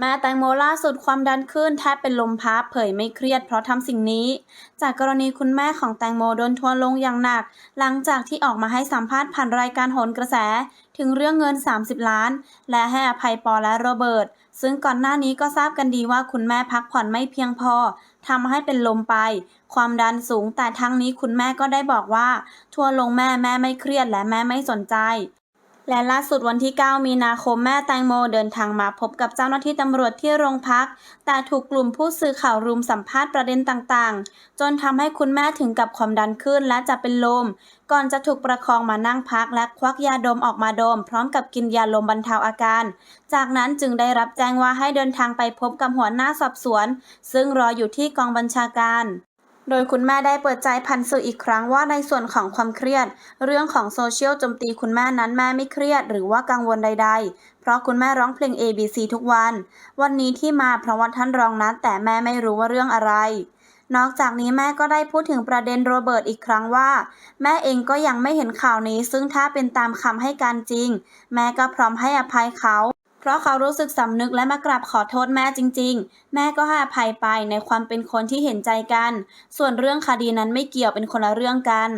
แม่แตงโมล่าสุดความดันขึ้นแทบเป็นลมพับเผยไม่เครียดเพราะทำสิ่งนี้ จากกรณีคุณแม่ของแตงโมโดนทัวร์ลงอย่างหนัก หลังจากที่ออกมาให้สัมภาษณ์ผ่านรายการโหนกระแส ถึงเรื่องเงิน 30 ล้าน และให้อภัยปอและโรเบิร์ตซึ่งก่อนหน้านี้ก็ทราบกันดีว่าคุณแม่พักผ่อนไม่เพียงพอทำให้เป็นลมไป ความดันสูงแต่ทั้งนี้คุณแม่ก็ได้บอกว่า ทัวร์ลงแม่แม่ไม่เครียดและแม่ไม่สนใจ และล่าสุดวันที่ 9 มีนาคมแม่แตงโมเดินทางมาพบกับเจ้าหน้าที่ตำรวจที่โรงพัก แต่ถูกกลุ่มผู้สื่อข่าวรุมสัมภาษณ์ประเด็นต่างๆ จนทำให้คุณแม่ถึงกับความดันขึ้นและจะเป็นลม ก่อนจะถูกประคองมานั่งพักและควักยาดมออกมาดม พร้อมกับกินยาลมบรรเทาอาการ จากนั้นจึงได้รับแจ้งว่าให้เดินทางไปพบกับหัวหน้าสอบสวน ซึ่งรออยู่ที่กองบัญชาการ โดยคุณแม่ได้เปิดใจพันสื่ออีกครั้งว่าในส่วนของความเครียด เรื่องของโซเชียลโจมตีคุณแม่นั้นแม่ไม่เครียดหรือว่ากังวลใด ๆ เพราะคุณแม่ร้องเพลง ABC ทุกวัน วันนี้ที่มาเพราะว่าท่านรองนัดแต่แม่ไม่รู้ว่าเรื่องอะไร นอกจากนี้แม่ก็ได้พูดถึงประเด็นโรเบิร์ตอีกครั้งว่า แม่เองก็ยังไม่เห็นข่าวนี้ซึ่งถ้าเป็นตามคำให้การจริง แม่ก็พร้อมให้อภัยเขา ราะเขารู้สึกสำนึกและมากราบขอโทษแม่จริง ๆ แม่ก็ให้อภัยไปในความเป็นคนที่เห็นใจกัน ส่วนเรื่องคดีนั้นไม่เกี่ยวเป็นคนละเรื่องกัน